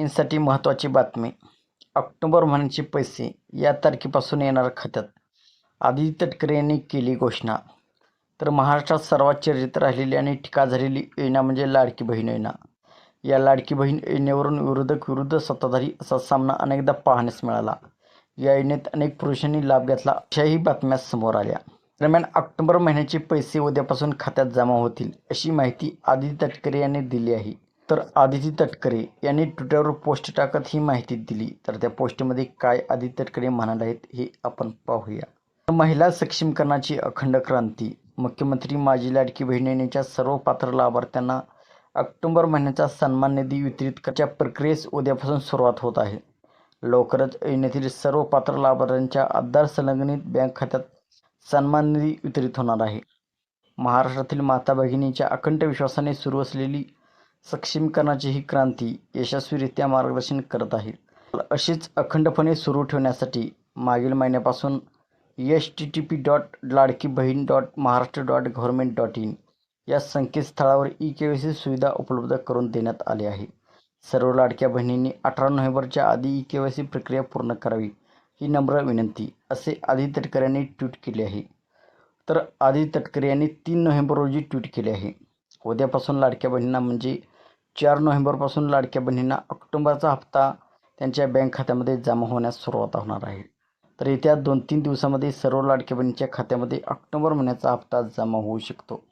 साठी महत्त्वाची बातमी. ऑक्टोबर महिन्याचे पैसे या तारखेपासून येणार खात्यात. आदिती तटकरे यांनी केली घोषणा. तर महाराष्ट्रात सर्वात चर्चेत राहिलेली आणि टीका झालेली योजना म्हणजे लाडकी बहीण योजना. या लाडकी बहीण योजनेवरून विरोधक विरुद्ध सत्ताधारी असा सामना अनेकदा पाहण्यास मिळाला. या योजनेत अनेक पुरुषांनी लाभ घेतला अशाही बातम्या समोर आल्या. दरम्यान ऑक्टोबर महिन्याचे पैसे उद्यापासून खात्यात जमा होतील अशी माहिती आदिती तटकरे यांनी दिली आहे. तर आदिती तटकरे यांनी ट्विटरवर पोस्ट टाकत ही माहिती दिली. तर त्या पोस्टमध्ये काय आदिती तटकरे म्हणाले आहेत हे आपण पाहूया. महिला सक्षमीकरणाची अखंड क्रांती. मुख्यमंत्री माझी लाडकी बहीण येण्याच्या सर्व पात्र लाभार्थ्यांना ऑक्टोबर महिन्याचा सन्मान निधी वितरित करण्याच्या प्रक्रियेस उद्यापासून सुरुवात होत आहे. लवकरच योजनेतील सर्व पात्र लाभार्थ्यांच्या आधार संलग्नित बँक खात्यात सन्मान निधी वितरित होणार आहे. महाराष्ट्रातील माता भगिनींच्या अखंड विश्वासाने सुरू असलेली सक्षमीकरणाची ही क्रांती यशस्वीरित्या मार्गदर्शन करत आहे. अशीच अखंडपणे सुरू ठेवण्यासाठी मागील महिन्यापासून H T T P dot Ladki Bahin dot Maharashtra dot government dot in या संकेतस्थळावर ई के वाय सी सुविधा उपलब्ध करून देण्यात आली आहे. सर्व लाडक्या बहिणींनी अठरा नोव्हेंबरच्या आधी ई के वाय सी प्रक्रिया पूर्ण करावी ही नम्र विनंती असे आदी तटकरे यांनी ट्विट केले आहे. तर आदी तटकरे यांनी तीन नोव्हेंबर रोजी ट्विट केले आहे. उद्यापासून लाडक्या बहिणींना म्हणजे चार नोव्हेंबरपासून लाडक्या बहिणींना ऑक्टोबरचा हप्ता त्यांच्या बँक खात्यामध्ये जमा होण्यास सुरुवात होणार आहे. तर येत्या दोन तीन दिवसामध्ये सर्व लाडक्या बहिणींच्या खात्यामध्ये ऑक्टोबर महिन्याचा हप्ता जमा होऊ शकतो.